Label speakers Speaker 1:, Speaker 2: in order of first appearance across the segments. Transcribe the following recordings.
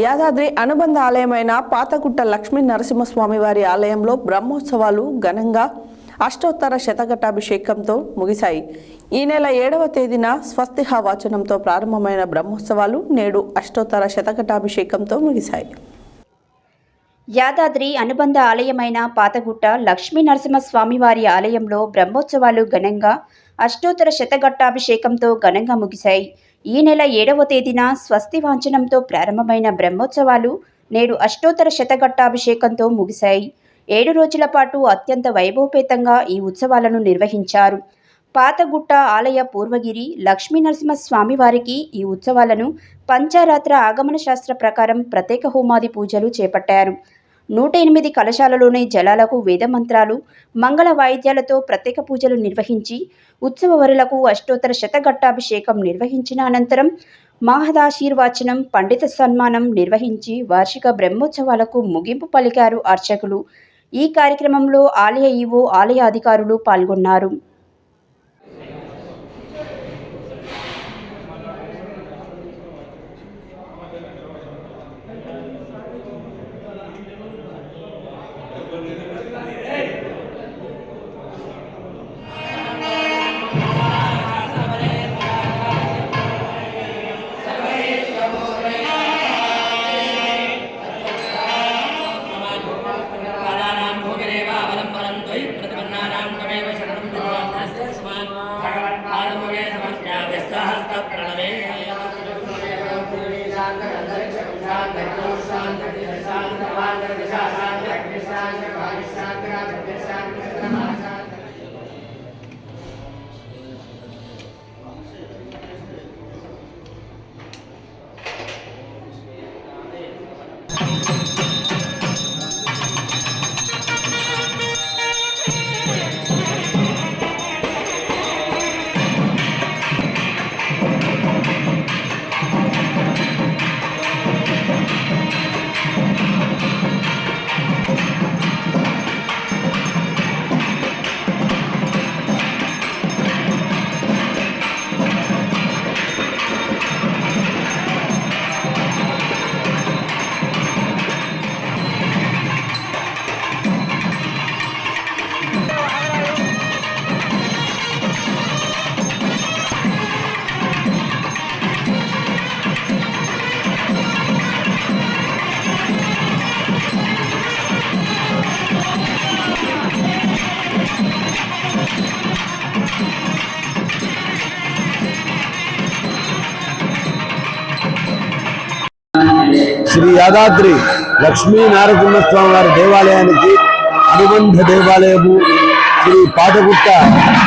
Speaker 1: యాదాద్రి అనుబంధ ఆలయమైన పాతగుట్ట లక్ష్మీ నరసింహస్వామి వారి ఆలయంలో బ్రహ్మోత్సవాలు ఘనంగా అష్టోత్తర శతఘటాభిషేకంతో ముగిశాయి. ఈ నెల ఏడవ తేదీన స్వస్తిహ వాచనంతో ప్రారంభమైన బ్రహ్మోత్సవాలు నేడు అష్టోత్తర శతఘటాభిషేకంతో ముగిశాయి.
Speaker 2: యాదాద్రి అనుబంధ ఆలయమైన పాతగుట్ట లక్ష్మీ నరసింహస్వామివారి ఆలయంలో బ్రహ్మోత్సవాలు ఘనంగా అష్టోత్తర శతఘట్టాభిషేకంతో ఘనంగా ముగిశాయి. ఈ నెల ఏడవ తేదీన స్వస్తి వాంఛనంతో ప్రారంభమైన బ్రహ్మోత్సవాలు నేడు అష్టోత్తర శతఘట్టాభిషేకంతో ముగిశాయి. ఏడు రోజుల పాటు అత్యంత వైభవపేతంగా ఈ ఉత్సవాలను నిర్వహించారు. పాతగుట్ట ఆలయ పూర్వగిరి లక్ష్మీ వారికి ఈ ఉత్సవాలను పంచారాత్ర ఆగమన శాస్త్ర ప్రకారం ప్రత్యేక హోమాది పూజలు చేపట్టారు. నూట ఎనిమిది కలశాలలోని జలాలకు వేద మంత్రాలు మంగళ వాయిద్యాలతో ప్రత్యేక పూజలు నిర్వహించి ఉత్సవ వరులకు అష్టోత్తర శతఘట్టాభిషేకం నిర్వహించిన అనంతరం మహదాశీర్వాచనం పండిత సన్మానం నిర్వహించి వార్షిక బ్రహ్మోత్సవాలకు ముగింపు పలికారు అర్చకులు. ఈ కార్యక్రమంలో ఆలయ ఈవో ఆలయ అధికారులు పాల్గొన్నారు.
Speaker 3: समर्प्याभ्यस्तहस्तप्रणवे
Speaker 4: శ్రీ యాదాద్రి లక్ష్మీ నారసింహస్వామి వారి దేవాలయానికి అనుబంధ దేవాలయము శ్రీ పాటగుట్ట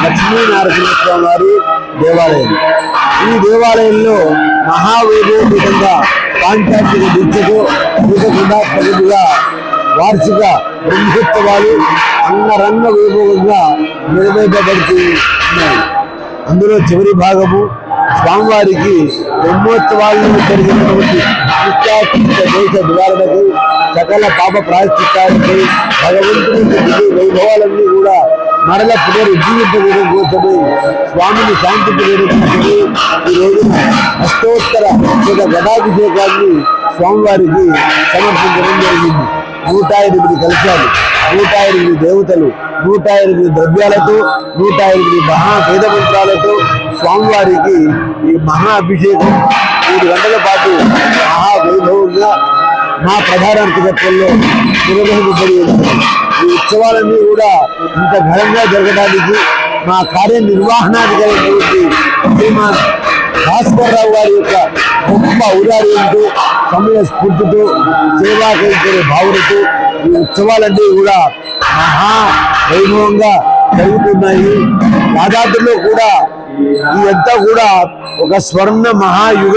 Speaker 4: లక్ష్మీ నారసింహస్వామి వారి దేవాలయం. ఈ దేవాలయంలో మహావైభవపీఠంగా పాంచాత్మిక దీక్షకు పూజకుండా ప్రగతిగా వార్షిక బ్రహ్మోత్సవాలు అంగరంగ వైభవంగా నిర్వహింపబడుతూ ఉన్నాయి. అందులో చివరి భాగము స్వామివారికి బ్రహ్మోత్సవాలను జరిగినటువంటి నిత్యాత్మిక నివారణకు సకల పాప ప్రాయశ్చిత్తానికి భగవంతుని వైభవాలన్నీ కూడా మరల పునరుజ్జీవింపడం కోసమే స్వామిని శాంతి కోసమే ఈ అష్టోత్తర శత గణాభిషేకాన్ని స్వామివారికి సమర్పించడం జరిగింది. నూట ఎనిమిది కలశాలు నూట ఎనిమిది దేవతలు నూట ఎనిమిది ద్రవ్యాలతో నూట ఎనిమిది మహావేద మంత్రాలతో స్వామివారికి ఈ మహా అభిషేకం మూడు గంటల పాటు మహా వైభవంగా మా ప్రధాన అర్చకత్వంలో నిర్వహించబడి ఈ ఉత్సవాలన్నీ కూడా ఇంత ఘనంగా జరగడానికి మా కార్యనిర్వహణాధికారి శ్రీమాన్ భాస్కర్రావు గారి యొక్క గొప్ప ఔదార్యంతో సమయ స్ఫూర్తితో సేవాకరించే భావనతో ఈ ఉత్సవాలన్నీ కూడా మహా వైభవంగా జరుగుతున్నాయి. యాదాద్రిలో కూడా ఇదంతా కూడా ఒక స్వర్ణ మహాయుగ